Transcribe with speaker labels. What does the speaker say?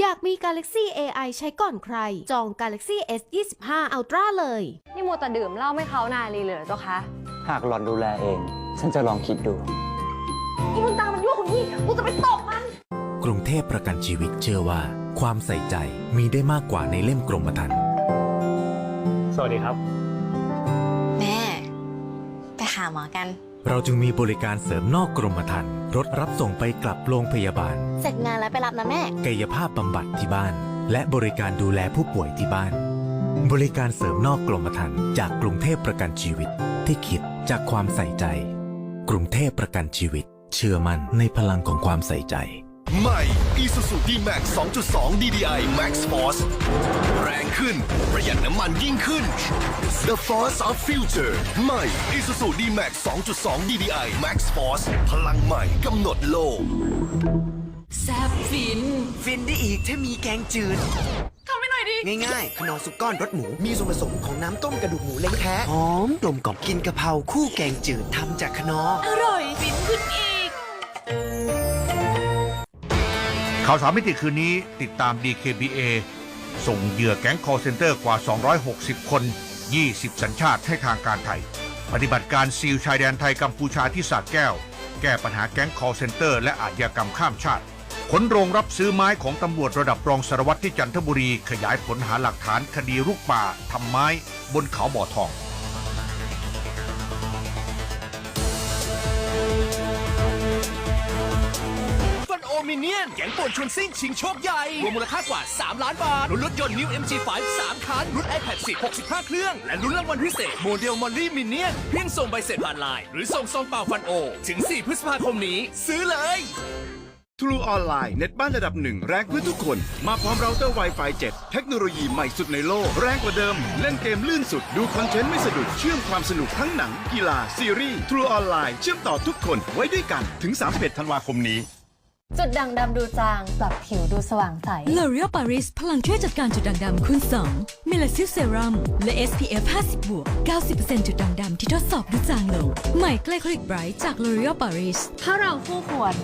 Speaker 1: อยากมี Galaxy AI ใช้ก่อนใคร จอง Galaxy S 25 Ultra เลย
Speaker 2: นี่มัวแต่ดื่มเหล้าไม่เขานานเลยเหรอเจ้าคะ
Speaker 3: หากหล่อนดูแลเอง ฉันจะลองคิดดู
Speaker 2: อีมึงตามมันยั่วคนนี้กูจะไปตบมัน
Speaker 4: กรุงเทพประกันชีวิตเชื่อว่า ความใส่ใจมีได้มากกว่าในเล่มกรมธรรม์
Speaker 5: สวัสดีครับ
Speaker 6: แม่ ไปหาหมอกัน
Speaker 4: เราจึงมีบริการเสริมนอกกรมธรรม์ รถรับส่งไปกลับโรงพยาบาล
Speaker 6: เสร็จงานแล้วไปรับนะแม่
Speaker 4: กายภาพบำบัดที่บ้าน และบริการดูแลผู้ป่วยที่บ้าน บริการเสริมนอกกรมธรรม์จากกรุงเทพประกันชีวิตที่คิดจากความใส่ใจ กรุงเทพประกันชีวิต เชื่อมั่นในพลังของความใส่ใจ
Speaker 7: ใหม่ Isuzu D-Max 2.2 DDI Max Force แรงขึ้น ประหยัดน้ำมันยิ่งขึ้น The Force of Future ใหม่ Isuzu D-Max 2.2 DDI Max Force พลังใหม่กำหนดโลก
Speaker 8: ฟินได้อีกถ้ามีแกงจืด ทำให้หน่อยดิ ง่ายๆขนอสุกก้อนรสหมู มีส่วนผสมของน้ำต้มกระดูกหมูเล้งแท้หอมกลมกล่อมกินกะเพราคู่แกงจืดทำจากขนอ
Speaker 9: ข่ ข่าวสามมิติคืนนี้ติดตาม DKBA ส่งเหยื่อแก๊ง call center กว่า 260 คน 20 สัญชาติให้ทางการไทย ปฏิบัติการซีลชายแดนไทยกัมพูชาที่สาแก้ว แก้ปัญหาแก๊ง call center และอาชญากรรมข้ามชาติ ขนโรงรับซื้อไม้ของตำรวจระดับรองสารวัตรที่จันทบุรี ขยายผลหาหลักฐานคดีรุกป่าทำไม้บนเขาบ่อทอง
Speaker 7: มิเนียนแก๊งป่วนชวนซิ่งชิงโชคใหญ่รวมมูลค่ากว่า 3 ล้านบาทลุ้นรถยนต์ New MG5 3 คันลุ้น iPad 10 65 เครื่อง และลุ้นรางวัลพิเศษโมเดลมอลลี่มินเนียนเพียงส่งใบเสร็จผ่านไลน์หรือส่งซองเปล่าฟันโอ ถึง 4 พฤษภาคมนี้ ซื้อเลย
Speaker 10: True Online เน็ตบ้านระดับหนึ่งแรงเพื่อทุกคน มาพร้อมเราเตอร์ Wi-Fi 7 เทคโนโลยีใหม่สุดในโลก แรงกว่าเดิม เล่นเกมลื่นสุด ดูคอนเทนต์ไม่สะดุด เชื่อมความสนุกทั้งหนัง กีฬา ซีรีส์ True Online เชื่อมต่อทุกคนไว้ด้วยกันถึง 31 ธันวาคมนี้
Speaker 2: จุดด่างดำดูจาง ปรับผิวดูสว่างใส
Speaker 11: L'Oreal Paris พลังช่วยจัดการจุดด่างดำคูณ2เมลาซิลเซรั่มและ SPF 50บวก90%จุดด่างดำที่ทดสอบดูจางลง ใหม่ไกลโคลิกไบรท์จาก L'Oreal Paris
Speaker 2: ถ้าเราคู่ควร